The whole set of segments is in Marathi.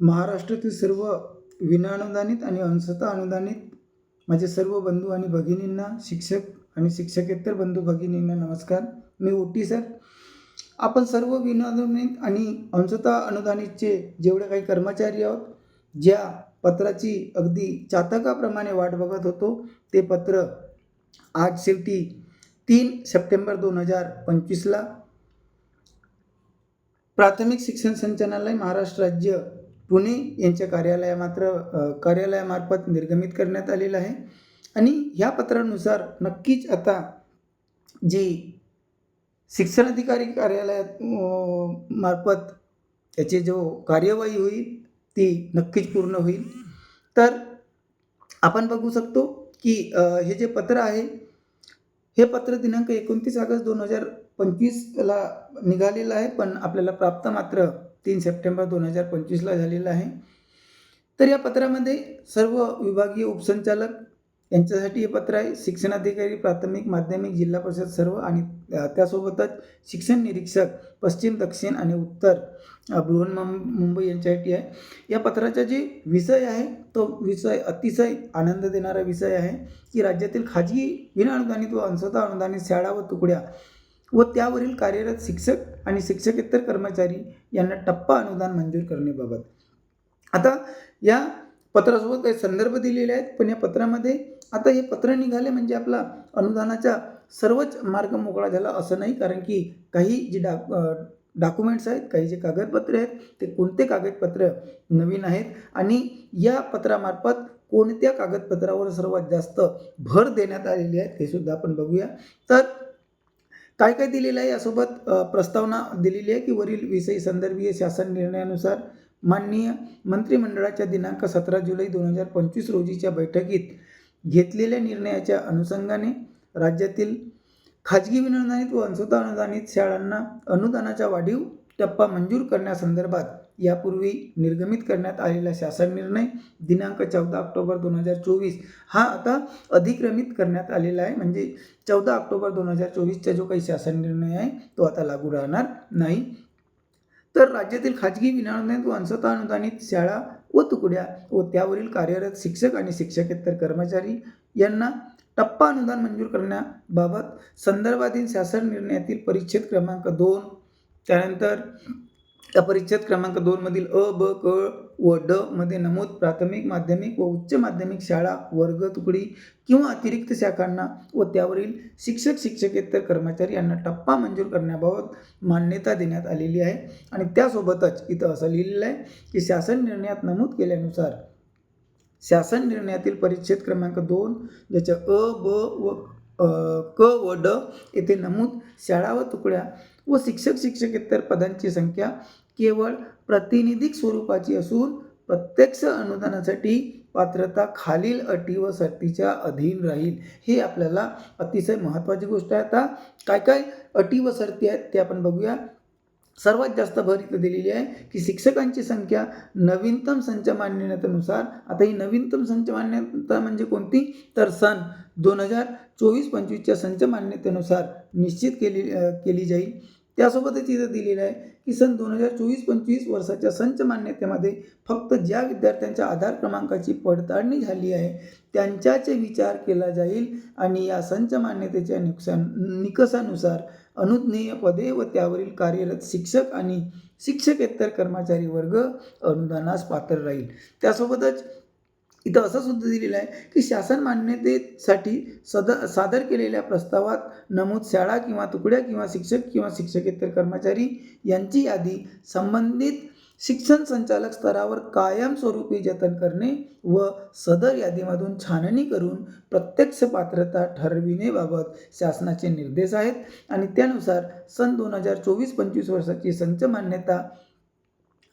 महाराष्ट्रातील सर्व विनाअनुदानित आणि अंशतः अनुदानित माझे सर्व बंधू आणि भगिनींना शिक्षक आणि शिक्षकेतर बंधू भगिनींना नमस्कार. मी ओटी सर. आपण सर्व विनाअनुदानित आणि अंशतः अनुदानितचे जेवढे काही कर्मचारी आहोत ज्या पत्राची अगदी चातकाप्रमाणे वाट बघत होतो ते पत्र आज शेवटी तीन सप्टेंबर दोन हजार पंचवीसला प्राथमिक शिक्षण संचालनालय महाराष्ट्र राज्य पुणे यांच्या कार्यालया मात्र कार्यालयामार्फत निर्गमित करण्यात आलेलं आहे. आणि ह्या पत्रानुसार नक्कीच आता जी शिक्षणाधिकारी कार्यालयात मार्फत त्याची जो कार्यवाही होईल ती नक्कीच पूर्ण होईल. तर आपण बघू शकतो की हे जे पत्र आहे हे पत्र दिनांक एकोणतीस ऑगस्ट दोन हजार पंचवीसला निघालेलं आहे पण आपल्याला प्राप्त मात्र तीन सप्टेंबर दोन हजार पंचवीसला झालेला आहे. तर या पत्रामध्ये सर्व विभागीय उपसंचालक यांच्यासाठी हे पत्र आहे. शिक्षणाधिकारी प्राथमिक माध्यमिक जिल्हा परिषद सर्व आणि त्यासोबतच शिक्षण निरीक्षक पश्चिम दक्षिण आणि उत्तर बृहन्मुं- मुंबई यांच्यासाठी आहे. या पत्राचा जे विषय आहे तो विषय अतिशय आनंद देणारा विषय आहे की राज्यातील खाजगी विनाअनुदानित व अंशतः अनुदानित शाळा व तुकड्या व त्यावरील कार्यरत शिक्षक आणि शिक्षकेतर कर्मचारी यांना टप्पा अनुदान मंजूर करण्याबाबत. आता या पत्रासोबत काही संदर्भ दिलेले आहेत पण या पत्रामध्ये आता हे पत्र निघाले म्हणजे आपला अनुदानाचा सर्वच मार्ग मोकळा झाला असं नाही कारण की काही जे डा डॉक्युमेंट्स आहेत काही जे कागदपत्रे आहेत ते कोणते कागदपत्र नवीन आहेत आणि या पत्रामार्फत कोणत्या कागदपत्रावर सर्वात जास्त भर देण्यात आलेली आहे हे सुद्धा आपण बघूया. तर काय काय दिलेलं आहे यासोबत प्रस्तावना दिलेली आहे की वरील विषयी संदर्भीय शासन निर्णयानुसार माननीय मंत्रिमंडळाच्या दिनांक सतरा जुलै दोन हजार पंचवीस रोजीच्या बैठकीत घेतलेल्या निर्णयाच्या अनुषंगाने राज्यातील खाजगी विनुदानित व अंशता अनुदानित शाळांना अनुदानाचा वाढीव टप्पा मंजूर करण्यासंदर्भात यापूर्वी निर्गमित करण्यात आलेला शासन निर्णय दिनांक चौदा ऑक्टोबर दोन हजार चोवीस हा आता अधिक्रमित करण्यात आलेला आहे. म्हणजे चौदा ऑक्टोबर दोन हजार चोवीसचा जो काही शासन निर्णय आहे तो आता लागू राहणार नाही. तर राज्यातील खाजगी विनानुदानित व अंशतः अनुदानित शाळा व तुकड्या व त्यावरील कार्यरत शिक्षक आणि शिक्षकेतर कर्मचारी यांना टप्पा अनुदान मंजूर करण्याबाबत संदर्भातील शासन निर्णयातील परिच्छेद क्रमांक दोन त्यानंतर त्या परिच्छेद क्रमांक दोनमधील अ ब क व ड मध्ये नमूद प्राथमिक माध्यमिक व उच्च माध्यमिक शाळा वर्ग तुकडी किंवा अतिरिक्त शाखांना व त्यावरील शिक्षक शिक्षकेतर कर्मचारी यांना टप्पा मंजूर करण्याबाबत मान्यता देण्यात आलेली आहे. आणि त्यासोबतच इथं असं लिहिलेलं आहे की शासन निर्णयात नमूद केल्यानुसार शासन निर्णयातील परिच्छेद क्रमांक दोन ज्याच्या अ ब व क व ड येथे नमूद शाळा व तुकड्या व शिक्षक शिक्षकेतर पदांची संख्या केवळ प्रातिनिधिक स्वरूपाची असून प्रत्यक्ष अनुदानासाठी पात्रता खालील अटी व शर्तीच्या अधीन राहील. हे आपल्याला अतिशय महत्त्वाची गोष्ट आहे. आता काय काय अटी व शर्ती आहेत ते आपण बघूया. सर्वात जास्त भर इथं दिलेली आहे की शिक्षकांची संख्या नवीनतम संच मान्यतेनुसार आता ही नवीनतम संच मान्यता म्हणजे कोणती? तर सन दोन हजार चोवीस पंचवीसच्या संच मान्यतेनुसार निश्चित केली केली जाईल. त्यासोबतच इथं दिलेलं आहे की सन दोन हजार चोवीस पंचवीस वर्षाच्या संच मान्यतेमध्ये फक्त ज्या विद्यार्थ्यांच्या आधार क्रमांकाची पडताळणी झाली आहे त्यांच्याचे विचार केला जाईल आणि या संच मान्यतेच्या नुकसान निकषानुसार अनुज्ञेय पदे व त्यावरील कार्यरत शिक्षक आणि शिक्षकेतर कर्मचारी वर्ग अनुदानास पात्र राहील. त्यासोबतच इथं असं सुद्धा दिलेलं आहे की शासन मान्यतेसाठी सद सादर केलेल्या प्रस्तावात नमूद शाळा किंवा तुकड्या किंवा शिक्षक किंवा शिक्षकेतर कर्मचारी यांची यादी संबंधित शिक्षण संचालक स्तरावर कायमस्वरूपी जतन करणे व सदर यादीमधून छाननी करून प्रत्यक्ष पात्रता ठरविणेबाबत शासनाचे निर्देश आहेत. आणि त्यानुसार सन दोन हजार चोवीस पंचवीस वर्षाची संच मान्यता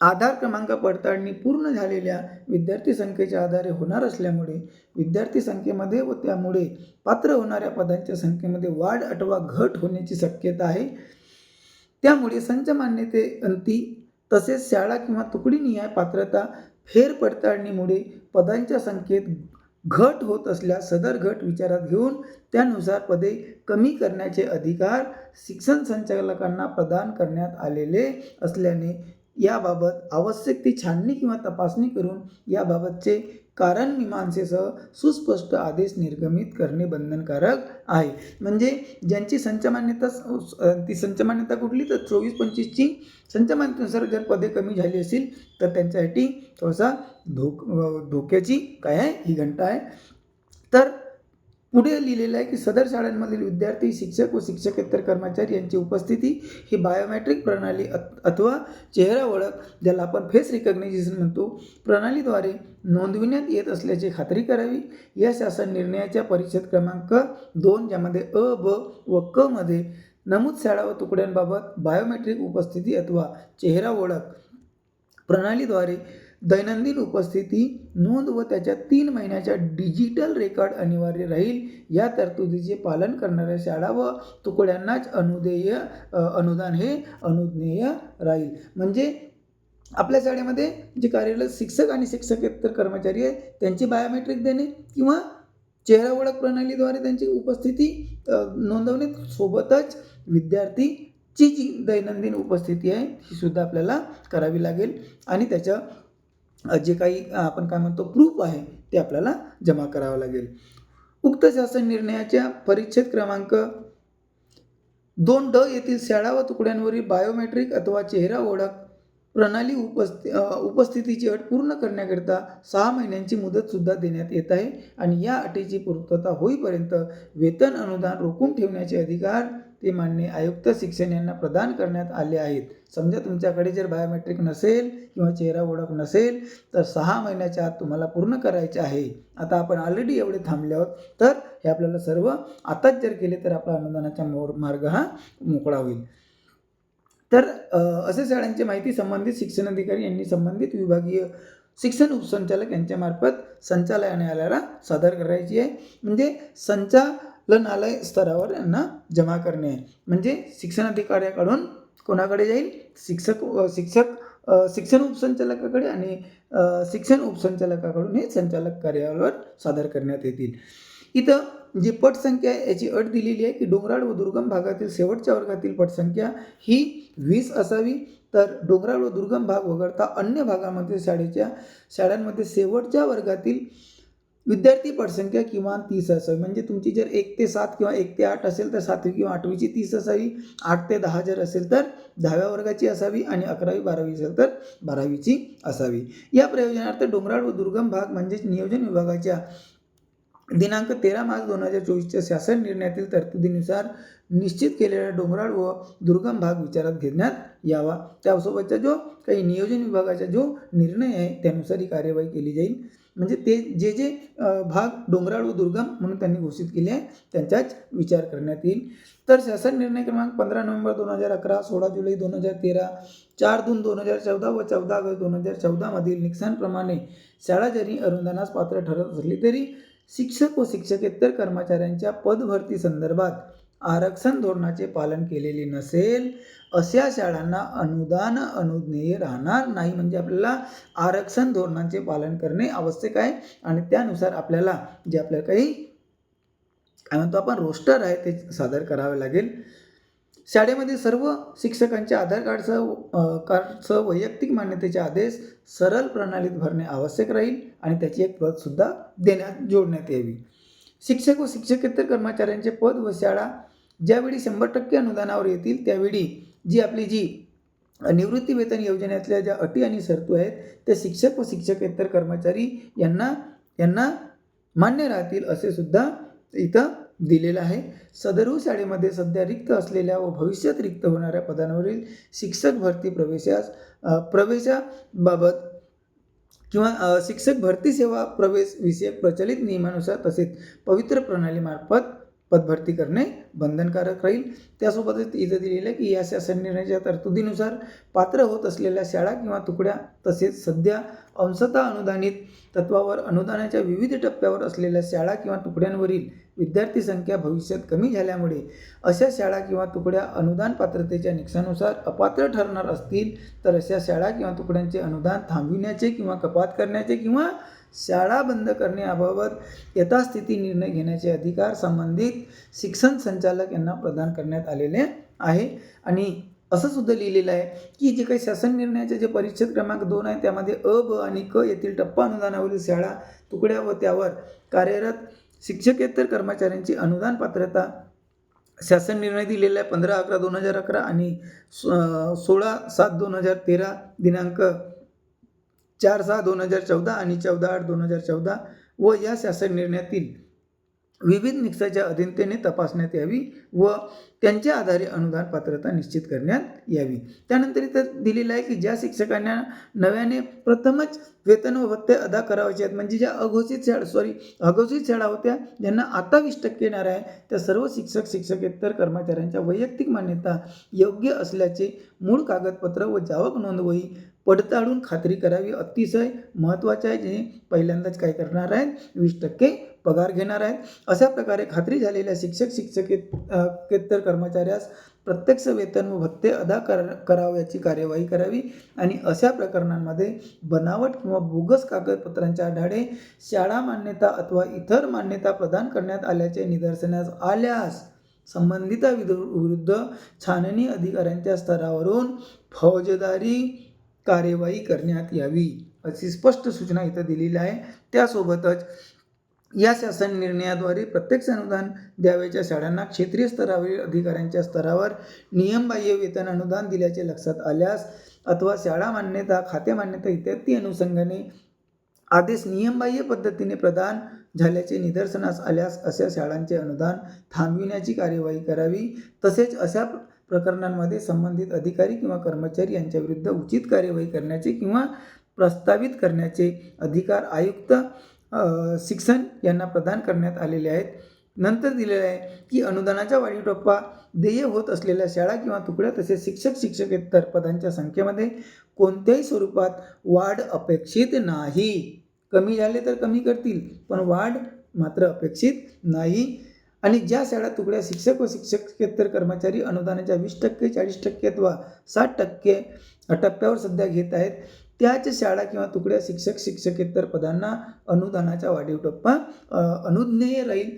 आधार क्रमांक पडताळणी पूर्ण झालेल्या विद्यार्थी संख्येच्या आधारे होणार असल्यामुळे विद्यार्थी संख्येमध्ये व त्यामुळे पात्र होणाऱ्या पदांच्या संख्येमध्ये वाढ अथवा घट होण्याची शक्यता आहे. त्यामुळे संच मान्यते अंती तसेच शाळा किंवा तुकडीनिहाय पात्रता फेरपडताळणीमुळे पदांच्या संख्येत घट होत असल्यास सदर घट विचारात घेऊन त्यानुसार पदे कमी करण्याचे अधिकार शिक्षण संचालकांना प्रदान करण्यात आलेले असल्याने याबाबत आवश्यक ती छाननी किंवा तपासणी करून याबाबतचे कारण मीमांसेसह सुस्पष्ट आदेश निर्गमित करणे बंधनकारक आहे. म्हणजे ज्यांची संचमान्यता ती संचमान्यता कुठली तर चोवीस पंचवीसची संचमान्यतेनुसार जर पदे कमी झाली असेल तर त्यांच्यासाठी थोडासा धोक धोक्याची काय आहे? ही घंटा आहे. तर पुढे लिहिलेलं आहे की सदर शाळांमधील विद्यार्थी शिक्षक व शिक्षकेतर कर्मचारी यांची उपस्थिती ही बायोमॅट्रिक प्रणाली अथवा चेहरा ओळख ज्याला आपण फेस रिकग्नायझेशन म्हणतो प्रणालीद्वारे नोंदविण्यात येत असल्याची खात्री करावी. या शासन निर्णयाच्या परिषद क्रमांक दोन ज्यामध्ये अ ब व क मध्ये नमूद शाळा व तुकड्यांबाबत बायोमेट्रिक उपस्थिती अथवा चेहरा ओळख प्रणालीद्वारे दैनंदिन उपस्थिती नोंद व त्याच्या तीन महिन्याच्या डिजिटल रेकॉर्ड अनिवार्य राहील. या तरतुदीचे पालन करणाऱ्या शाळा व तुकड्यांनाच अनुदेय अनुदान हे अनुज्ञेय राहील. म्हणजे आपल्या शाळेमध्ये जे कार्यरत शिक्षक आणि शिक्षकेतर कर्मचारी आहे त्यांची बायोमेट्रिक देणे किंवा चेहरा ओळख प्रणालीद्वारे त्यांची उपस्थिती नोंदवणे सोबतच विद्यार्थीची जी दैनंदिन उपस्थिती आहे ही सुद्धा आपल्याला करावी लागेल. आणि त्याच्या जे काही आपण काय म्हणतो प्रूफ आहे ते आपल्याला जमा करावं लागेल. उक्त शासन निर्णयाच्या परिच्छेद क्रमांक दोन ड येथील शाळा व तुकड्यांवरील बायोमेट्रिक अथवा चेहरा ओळख प्रणाली उपस्थि उपस्थितीची अट पूर्ण करण्याकरिता सहा महिन्यांची मुदतसुद्धा देण्यात येत आहे. आणि या अटीची पूर्तता होईपर्यंत वेतन अनुदान रोखून ठेवण्याचे अधिकार ते मान्य आयुक्त शिक्षण यांना प्रदान करण्यात आले आहेत. समजा तुमच्याकडे जर बायोमेट्रिक नसेल किंवा चेहरा ओळख नसेल तर सहा महिन्याच्या आत तुम्हाला पूर्ण करायचे आहे. आता आपण ऑलरेडी एवढे थांबले आहोत. तर हे आपल्याला सर्व आताच जर केले तर आपला अनुदानाचा मोर मार्ग हा मोकळा होईल. तर असे शाळांची माहिती संबंधित शिक्षण अधिकारी यांनी संबंधित विभागीय शिक्षण उपसंचालक यांच्यामार्फत संचालनालयाला सादर करायची आहे. म्हणजे संचा संचालनालय स्तरावर यांना जमा करणे. म्हणजे शिक्षण अधिकाऱ्याकडून कोणाकडे जाईल? शिक्षक शिक्षक शिक्षण उपसंचालकाकडे आणि शिक्षण उपसंचालकाकडून हे संचालक कार्यालयावर सादर करण्यात येतील. इथं जी पटसंख्या आहे याची अट दिलेली आहे की डोंगराळ व दुर्गम भागातील शेवटच्या वर्गातील पटसंख्या ही वीस असावी. तर डोंगराळ व दुर्गम भाग वगळता अन्य भागामध्ये शाळेच्या शाळांमध्ये शेवटच्या वर्गातील विद्यार्थी पटसंख्या किमान तीस असावी. म्हणजे तुमची जर एक ते सात किंवा एक ते आठ असेल तर सातवी किंवा आठवीची तीस असावी आठ ते दहा जर असेल तर दहाव्या वर्गाची असावी आणि अकरावी बारावी असेल तर बारावीची असावी. या प्रयोजनार्थ डोंगराळ व दुर्गम भाग म्हणजेच नियोजन विभागाच्या दिनांक तेरा मार्च दोन हजार चोवीसच्या शासन निर्णयातील तरतुदीनुसार निश्चित केलेला डोंगराळ व दुर्गम भाग विचारात घेण्यात यावा. त्यासोबतचा जो काही नियोजन विभागाचा जो निर्णय आहे त्यानुसार ही कार्यवाही केली जाईल. म्हणजे ते जे जे भाग डोंगराळ व दुर्गम म्हणून त्यांनी घोषित केले आहे त्यांचाच विचार करण्यात येईल. तर शासन निर्णय क्रमांक पंधरा नोव्हेंबर दोन हजार अकरा सोळा जुलै दोन हजार तेरा चार जून दोन हजार चौदा व चौदा ऑगस्ट दोन हजार चौदामधील निकषांप्रमाणे शाळा जरी अनुदानास पात्र ठरत असली तरी शिक्षक व शिक्षकेतर कर्मचाऱ्यांच्या पदभरती संदर्भात आरक्षण धोरणाचे पालन केलेले नसेल अशा शाळांना अनुदान अनुज्ञेय राहणार नाही. म्हणजे आपल्याला आरक्षण धोरणांचे पालन करणे आवश्यक आहे आणि त्यानुसार आपल्याला जे आपल्या काही काय म्हणतो आपण रोस्टर आहे ते सादर करावे लागेल. शाळेमध्ये सर्व शिक्षकांच्या आधार कार्डसह कार्डसह वैयक्तिक मान्यतेचे आदेश सरळ प्रणालीत भरणे आवश्यक राहील आणि त्याची एक प्रतसुद्धा देण्यात जोडण्यात यावी. शिक्षक व शिक्षकेतर कर्मचाऱ्यांचे पद व शाळा ज्यावेळी शंभर टक्के अनुदानावर येतील त्यावेळी जी आपली जी निवृत्ती वेतन योजनेतल्या ज्या अटी आणि शर्ती आहेत त्या शिक्षक व शिक्षकेतर कर्मचारी यांना यांना मान्य राहतील असे सुद्धा इथं दिलेलं आहे. सदरू शाळेमध्ये सध्या रिक्त असलेल्या व भविष्यात रिक्त होणाऱ्या पदांवरील शिक्षक भरती प्रवेशास प्रवेशाबाबत किंवा शिक्षक भरती सेवा प्रवेश विषयक प्रचलित नियमानुसार तसेच पवित्र प्रणालीमार्फत पदभरती करणे बंधनकारक राहील. त्यासोबतच इथं दिलेलं आहे की या शासन निर्णयाच्या तरतुदीनुसार पात्र होत असलेल्या शाळा किंवा तुकड्या तसेच सध्या अंशतः अनुदानित तत्वावर अनुदानाच्या विविध टप्प्यावर असलेल्या शाळा किंवा तुकड्यांवरील विद्यार्थी संख्या भविष्यात कमी झाल्यामुळे अशा शाळा किंवा तुकड्या अनुदान पात्रतेच्या निकषानुसार अपात्र ठरणार असतील तर अशा शाळा किंवा तुकड्यांचे अनुदान थांबविण्याचे किंवा कपात करण्याचे किंवा शाळा बंद करण्याबाबत यथास्थिती निर्णय घेण्याचे अधिकार संबंधित शिक्षण संचालक यांना प्रदान करण्यात आलेले आहे. आणि असं सुद्धा लिहिलेलं आहे की जे काही शासन निर्णयाचे जे परिच्छेद क्रमांक दोन आहे त्यामध्ये अ ब आणि क येथील टप्पा अनुदानावरील शाळा तुकड्या व त्यावर कार्यरत शिक्षकेतर कर्मचाऱ्यांची अनुदान पात्रता शासन निर्णय दिलेला आहे. पंधरा अकरा दोन हजार अकरा आणि सोळा सात दोन हजार तेरा दिनांक चार सहा दोन हजार चौदा आणि चौदा आठ दोन हजार चौदा व या शासन निर्णयातील विविध निकषाच्या अधीनतेने तपासण्यात यावी व त्यांच्या आधारे अनुदान पात्रता निश्चित करण्यात यावी. त्यानंतर इथं दिलेलं आहे की ज्या शिक्षकांना नव्याने प्रथमच वेतन व भत्ते अदा करावयाचे आहेत म्हणजे ज्या अघोषित शाळा सॉरी अघोषित शाळा होत्या ज्यांना आता वीस टक्के येणार आहे त्या सर्व शिक्षक शिक्षकेतर कर्मचाऱ्यांच्या वैयक्तिक मान्यता योग्य असल्याचे मूळ कागदपत्र व जावक नोंदवही पडताळून खात्री करावी. अतिशय महत्त्वाचे आहे जे पहिल्यांदाच काय करणार आहेत वीस टक्के पगार घेणार आहेत. अशा प्रकारे खात्री झालेल्या शिक्षक शिक्षकेत केतर कर्मचाऱ्यास प्रत्यक्ष वेतन व भत्ते अदा कर करावयाची कार्यवाही करावी आणि अशा प्रकरणांमध्ये बनावट किंवा बोगस कागदपत्रांच्या आढाळे शाळा मान्यता अथवा इतर मान्यता प्रदान करण्यात आल्याचे निदर्शनास आल्यास संबंधिता विरुद्ध छाननी अधिकाऱ्यांच्या स्तरावरून फौजदारी कार्यवाही करण्यात यावी अशी स्पष्ट सूचना इथं दिलेली आहे. त्यासोबतच या शासन निर्णयाद्वारे प्रत्यक्ष अनुदान द्यावयाच्या शाळांना क्षेत्रीय स्तरावरील अधिकाऱ्यांच्या स्तरावर नियमबाह्य वेतन अनुदान दिल्याचे लक्षात आल्यास अथवा शाळा मान्यता खाते मान्यता इत्यादी अनुषंगाने आदेश नियमबाह्य पद्धतीने प्रदान झाल्याचे निदर्शनास आल्यास अशा शाळांचे अनुदान थांबविण्याची कार्यवाही करावी. तसेच अशा प्रकरणांमध्ये संबंधित अधिकारी किंवा कर्मचारी यांच्याविरुद्ध उचित कार्यवाही करण्याचे किंवा प्रस्तावित करण्याचे अधिकार आयुक्त शिक्षण यांना प्रदान करण्यात आलेले आहेत. नंतर दिलेलं आहे की अनुदानाच्या वाढीव टप्पा देय होत असलेल्या शाळा किंवा तुकड्या तसेच शिक्षक शिक्षकेतर पदांच्या संख्येमध्ये कोणत्याही स्वरूपात वाढ अपेक्षित नाही. कमी झाले तर कमी करतील पण वाढ मात्र अपेक्षित नाही. आणि ज्या शाळा तुकड्या शिक्षक व शिक्षकेतर कर्मचारी अनुदानाच्या वीस टक्के चाळीस टक्के अथवा साठ टक्के टप्प्यावर सध्या घेत आहेत त्याच शाळा किंवा तुकड्या शिक्षक शिक्षकेतर पदांना अनुदानाचा वाढीव टप्पा अनुज्ञेय राहील.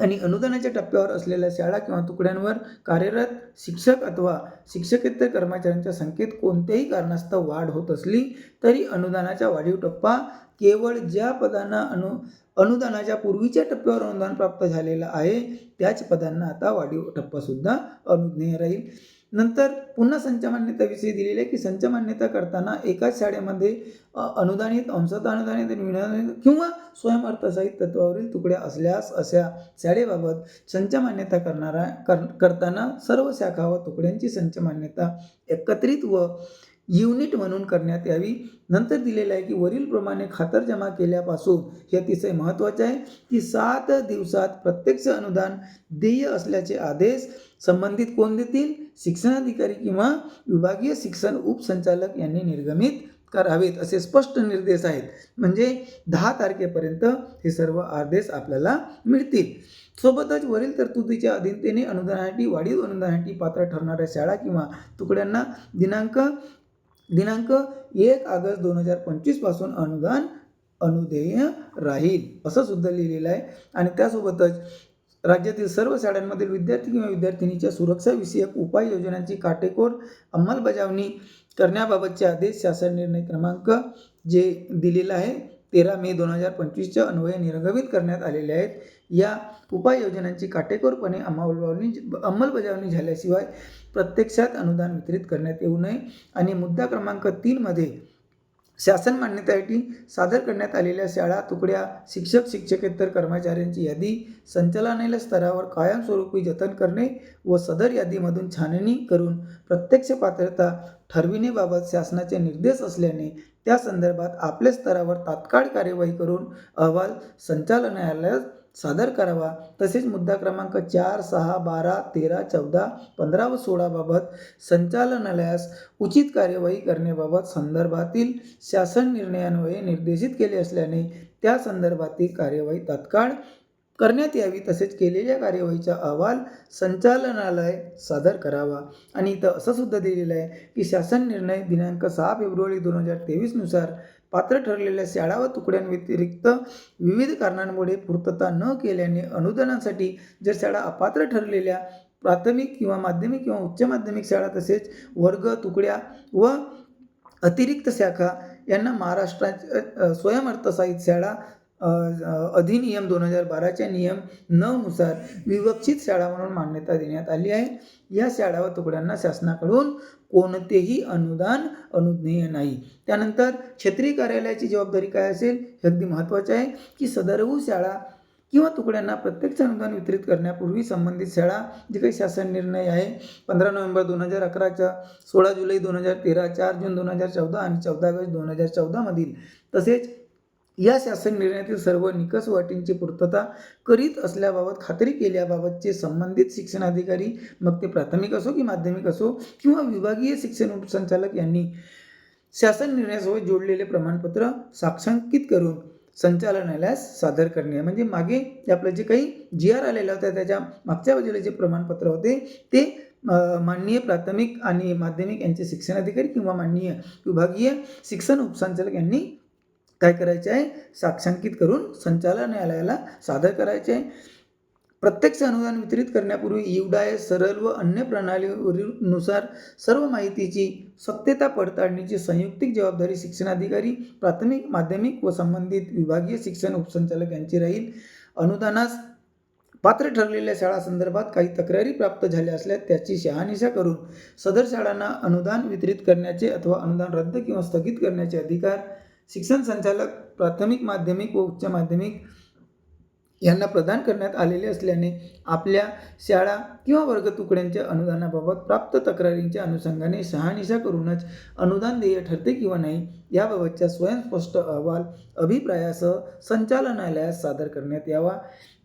आणि अनुदानाच्या टप्प्यावर असलेल्या शाळा किंवा तुकड्यांवर कार्यरत शिक्षक अथवा शिक्षकेतर कर्मचाऱ्यांच्या संख्येत कोणत्याही कारणास्तव वाढ होत असली तरी अनुदानाचा वाढीव टप्पा केवळ ज्या पदांना अनु अनुदानाच्या पूर्वीच्या टप्प्यावर अनुदान प्राप्त झालेलं आहे त्याच पदांना आता वाढीव टप्पासुद्धा अनुज्ञेय राहील. नंतर पुन्हा संचमान्यताविषयी दिलेली दिलेले आहे की संचमान्यता करताना एकाच शाळेमध्ये अनुदानित अंशत अनुदानित आणि विनादानित किंवा स्वयंअर्थसहित तत्वावरील तुकड्या असल्यास अशा शाळेबाबत संचमान्यता करणारा कर करताना सर्व शाखा व तुकड्यांची संचमान्यता एकत्रित व युनिट म्हणून करण्यात यावी. नंतर दिलेलं आहे की वरीलप्रमाणे खातर जमा केल्यापासून हे अतिशय महत्त्वाचे आहे की सात दिवसात प्रत्यक्ष अनुदान देय असल्याचे आदेश संबंधित कोण देतील? शिक्षणाधिकारी किंवा विभागीय शिक्षण उपसंचालक यांनी निर्गमित करावेत असे स्पष्ट निर्देश आहेत. म्हणजे दहा तारखेपर्यंत हे सर्व आदेश आपल्याला मिळतील. सोबतच वरील तरतुदीच्या अधीनतेने अनुदानासाठी वाढीव अनुदानासाठी पात्र ठरणाऱ्या शाळा किंवा तुकड्यांना दिनांक दिनांक एक ऑगस्ट दोन हजार पंचवीसपासून अनुदान अनुदेय राहील असं सुद्धा लिहिलेलं आहे. आणि त्यासोबतच राज्यातील सर्व शाळांमधील विद्यार्थी किंवा विद्यार्थिनीच्या सुरक्षाविषयक उपाययोजनांची काटेकोर अंमलबजावणी करण्याबाबतचे आदेश शासन निर्णय क्रमांक जे दिलेला आहे तेरा मे दोन हजार पंचवीसच्या अन्वये निर्गमित करण्यात आलेले आहेत. या उपाययोजनांची काटेकोरपणे अंमलबजावणी अंमलबजावणी झाल्याशिवाय प्रत्यक्षात अनुदान वितरित करण्यात येऊ नये. आणि मुद्दा क्रमांक तीनमध्ये शासन मान्यतेसाठी सादर करण्यात आलेल्या शाळा तुकड्या शिक्षक शिक्षकेतर कर्मचाऱ्यांची यादी संचालनालय स्तरावर कायमस्वरूपी जतन करणे व सदर यादीमधून छाननी करून प्रत्यक्ष पात्रता ठरविणेबाबत शासनाचे निर्देश असल्याने त्या संदर्भात आपल्या स्तरावर तात्काळ कार्यवाही करून अहवाल संचालनालयात सादर करावा. तसेच मुद्दा क्रमांक चार सहा बारा तेरा चौदा पंधरा व सोळाबाबत संचालनालयास उचित कार्यवाही करण्याबाबत संदर्भातील शासन निर्णयान्वये निर्देशित केले असल्याने त्या संदर्भातील कार्यवाही तात्काळ करण्यात यावी. तसेच केलेल्या कार्यवाहीचा अहवाल संचालनालय सादर करावा. आणि इथं असं सुद्धा दिलेलं आहे की शासन निर्णय दिनांक सहा फेब्रुवारी दोन हजार तेवीसनुसार पात्र ठरलेल्या शाळा व तुकड्यांव्यतिरिक्त विविध कारणांमुळे पूर्तता न केल्याने अनुदानासाठी जर शाळा अपात्र ठरलेल्या प्राथमिक किंवा माध्यमिक किंवा उच्च माध्यमिक शाळा तसेच वर्ग तुकड्या व अतिरिक्त शाखा यांना महाराष्ट्राच्या स्वयंअर्थसहाय्यित शाळा अधिनियम दोन हजार बाराच्या नियम नऊनुसार विवक्षित शाळा म्हणून मान्यता देण्यात आली आहे. या शाळा व तुकड्यांना शासनाकडून कोणतेही अनुदान अनुज्ञेय नाही. त्यानंतर क्षेत्रीय कार्यालयाची जबाबदारी काय असेल? हे अगदी महत्त्वाचे आहे की सदरहू शाळा किंवा तुकड्यांना प्रत्यक्ष अनुदान वितरित करण्यापूर्वी संबंधित शाळा जे काही शासन निर्णय आहे पंधरा नोव्हेंबर दोन हजार अकराच्या सोळा जुलै दोन हजार तेरा चार जून दोन हजार चौदा आणि चौदा ऑगस्ट दोन हजार चौदामधील तसेच या शासन निर्णयातील सर्व निकष व अटींची पूर्तता करीत असल्याबाबत खात्री केल्याबाबतचे संबंधित शिक्षण अधिकारी मग ते प्राथमिक असो की माध्यमिक असो किंवा विभागीय शिक्षण उपसंचालक यांनी शासन निर्णयासोबत जोडलेले प्रमाणपत्र साक्षांकित करून संचालनालयास सादर करणे. म्हणजे मागे आपलं जे काही जी आर आलेलं होतं त्याच्या मागच्या बाजूला जे प्रमाणपत्र होते ते माननीय प्राथमिक आणि माध्यमिक यांचे शिक्षण अधिकारी किंवा माननीय विभागीय शिक्षण उपसंचालक यांनी काय करायचे आहे? साक्षांकित करून संचालनालयाला सादर करायचे आहे. प्रत्यक्ष अनुदान वितरित करण्यापूर्वी युडाय सरळ व अन्य प्रणालीनुसार सर्व माहितीची सत्यता पडताळणीची संयुक्तिक जबाबदारी शिक्षणाधिकारी प्राथमिक माध्यमिक व संबंधित विभागीय शिक्षण उपसंचालक यांची राहील. अनुदानास पात्र ठरलेल्या शाळा संदर्भात काही तक्रारी प्राप्त झाल्या असल्यास त्याची शहानिशा करून सदर शाळांना अनुदान वितरित करण्याचे अथवा अनुदान रद्द किंवा स्थगित करण्याचे अधिकार शिक्षण संचालक प्राथमिक माध्यमिक व उच्च माध्यमिक यांना प्रदान करण्यात आलेले असल्याने आपल्या शाळा किंवा वर्ग तुकड्यांच्या अनुदानाबाबत प्राप्त तक्रारींच्या अनुषंगाने शहानिशा करूनच अनुदान देय ठरते किंवा नाही याबाबतच्या स्वयंस्पष्ट अहवाल अभिप्रायासह संचालनालयास सादर करण्यात यावा.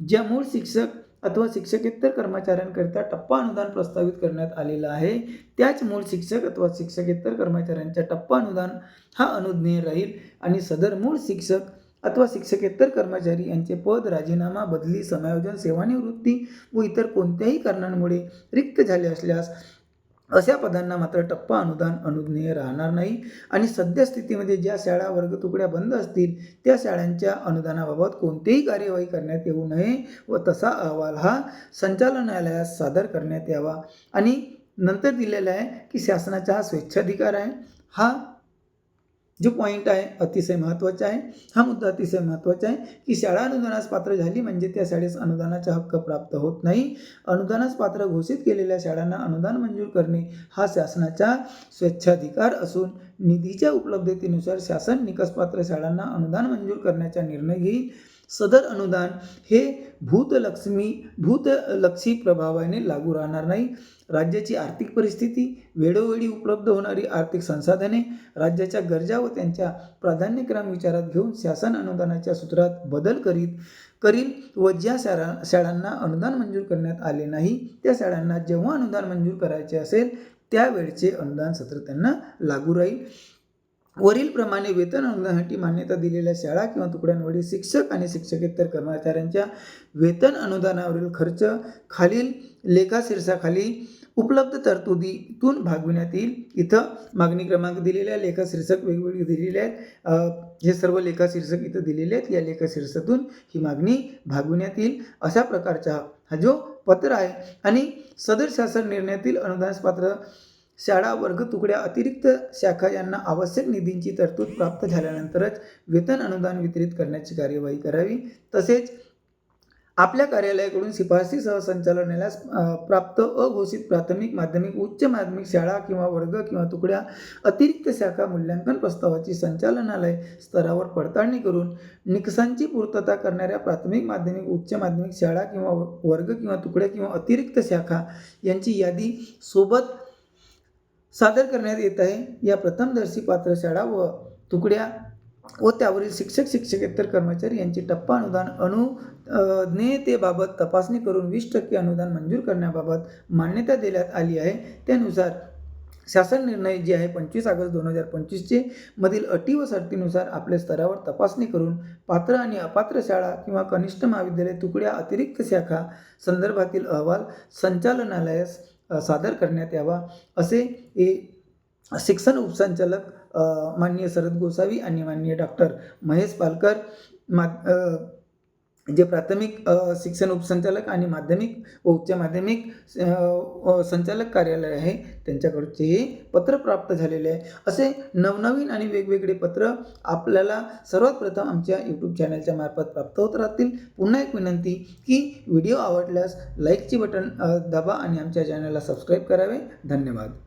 ज्या मूळ शिक्षक अथवा शिक्षकेतर कर्मचाऱ्यांकरिता टप्पा अनुदान प्रस्तावित करण्यात आलेला आहे. त्याच मूळ शिक्षक अथवा शिक्षकेतर कर्मचाऱ्यांच्या टप्पा अनुदान हा अनुज्ञेय राहील आणि सदर मूळ शिक्षक अथवा शिक्षकेतर कर्मचारी यांचे पद राजीनामा बदली समायोजन सेवानिवृत्ती व इतर कोणत्याही कारणांमुळे रिक्त झाले असल्यास अशा पदांना मात्र टप्पा अनुदान अनुज्ञेय राहणार नाही. आणि सद्यस्थितीमध्ये ज्या शाळा वर्ग तुकड्या बंद असतील त्या शाळांच्या अनुदानाबाबत कोणतीही कार्यवाही करण्यात येऊ नये व तसा अहवाल हा संचालनालयास सादर करण्यात यावा. आणि नंतर दिलेला आहे की शासनाचा हा स्वेच्छाधिकार आहे. हा जो पॉईंट आहे अतिशय महत्त्वाचा आहे. हा मुद्दा अतिशय महत्त्वाचा आहे की शाळा अनुदानास पात्र झाली म्हणजे त्या शाळेस अनुदानाचा हक्क प्राप्त होत नाही. अनुदानास पात्र घोषित केलेल्या शाळांना अनुदान मंजूर करणे हा शासनाचा स्वेच्छाधिकार असून निधीच्या उपलब्धतेनुसार शासन निकषपात्र शाळांना अनुदान मंजूर करण्याचा निर्णय घेईल सदर अनुदान हे भूतलक्ष्मी भूतलक्षी प्रभावाने लागू राहणार नाही. राज्याची आर्थिक परिस्थिती वेळोवेळी उपलब्ध होणारी आर्थिक संसाधने राज्याच्या गरजा व त्यांच्या प्राधान्यक्रम विचारात घेऊन शासन अनुदानाच्या सूत्रात बदल करीत करील व ज्या शाळा शाळांना अनुदान मंजूर करण्यात आले नाही त्या शाळांना जेव्हा अनुदान मंजूर करायचे असेल त्यावेळचे अनुदान सत्र त्यांना लागू राहील. वरीलप्रमाणे वेतन अनुदानासाठी मान्यता दिलेल्या शाळा किंवा तुकड्यांवरील शिक्षक आणि शिक्षकेतर कर्मचाऱ्यांच्या वेतन अनुदानावरील खर्च खालील लेखाशीर्षाखाली उपलब्ध तरतुदीतून भागविण्यात येईल. इथं मागणी क्रमांक दिलेल्या आहे लेखाशीर्षक वेगवेगळे दिलेले आहेत. हे सर्व लेखाशीर्षक इथं दिलेले आहेत. या लेखाशीर्षकातून ही मागणी भागविण्यात येईल. अशा प्रकारचा हा जो पत्र आहे आणि सदर शासन निर्णयातील अनुदानास पात्र शाळा वर्ग तुकड्या अतिरिक्त शाखा यांना आवश्यक निधींची तरतूद प्राप्त झाल्यानंतरच वेतन अनुदान वितरित करण्याची कार्यवाही करावी. तसेच आपल्या कार्यालयाकडून शिफारसीसह संचालनालयास प्राप्त अघोषित प्राथमिक माध्यमिक उच्च माध्यमिक शाळा किंवा वर्ग किंवा तुकड्या अतिरिक्त शाखा मूल्यांकन प्रस्तावाची संचालनालय स्तरावर पडताळणी करून निकषांची पूर्तता करणाऱ्या प्राथमिक माध्यमिक उच्च माध्यमिक शाळा किंवा वर्ग किंवा तुकड्या किंवा अतिरिक्त शाखा यांची यादी सोबत सादर करण्यात येत आहे. या प्रथमदर्शी पात्रशाळा व तुकड्या व त्यावरील शिक्षक शिक्षकेतर कर्मचारी यांची टप्पा अनुदान अनुज्ञेयतेबाबत तपासणी करून वीस टक्के अनुदान मंजूर करण्याबाबत मान्यता देण्यात आली आहे. त्यानुसार शासन निर्णय जे आहे पंचवीस ऑगस्ट दोन हजार पंचवीसचे मधील अटी व शर्तीनुसार आपल्या स्तरावर तपासणी करून पात्र आणि अपात्र शाळा किंवा कनिष्ठ महाविद्यालय तुकड्या अतिरिक्त शाखा संदर्भातील अहवाल संचालनालयास सादर करण्यात यावा असे हे शिक्षण उपसंचालक माननीय शरद गोसावी आणि माननीय डॉक्टर महेश पालकर मा जे प्राथमिक शिक्षण उपसंचालक आणि माध्यमिक व उच्च माध्यमिक संचालक कार्यालय आहे त्यांच्याकडचे हे पत्र प्राप्त झालेले आहे. असे नवनवीन आणि वेगवेगळे पत्र आपल्याला सर्वात प्रथम आमच्या यूट्यूब चॅनलच्या मार्फत प्राप्त होत राहतील. पुन्हा एक विनंती की व्हिडिओ आवडल्यास लाईकची बटन दबा दाबा आणि आमच्या चॅनलला सबस्क्राईब करावे. धन्यवाद.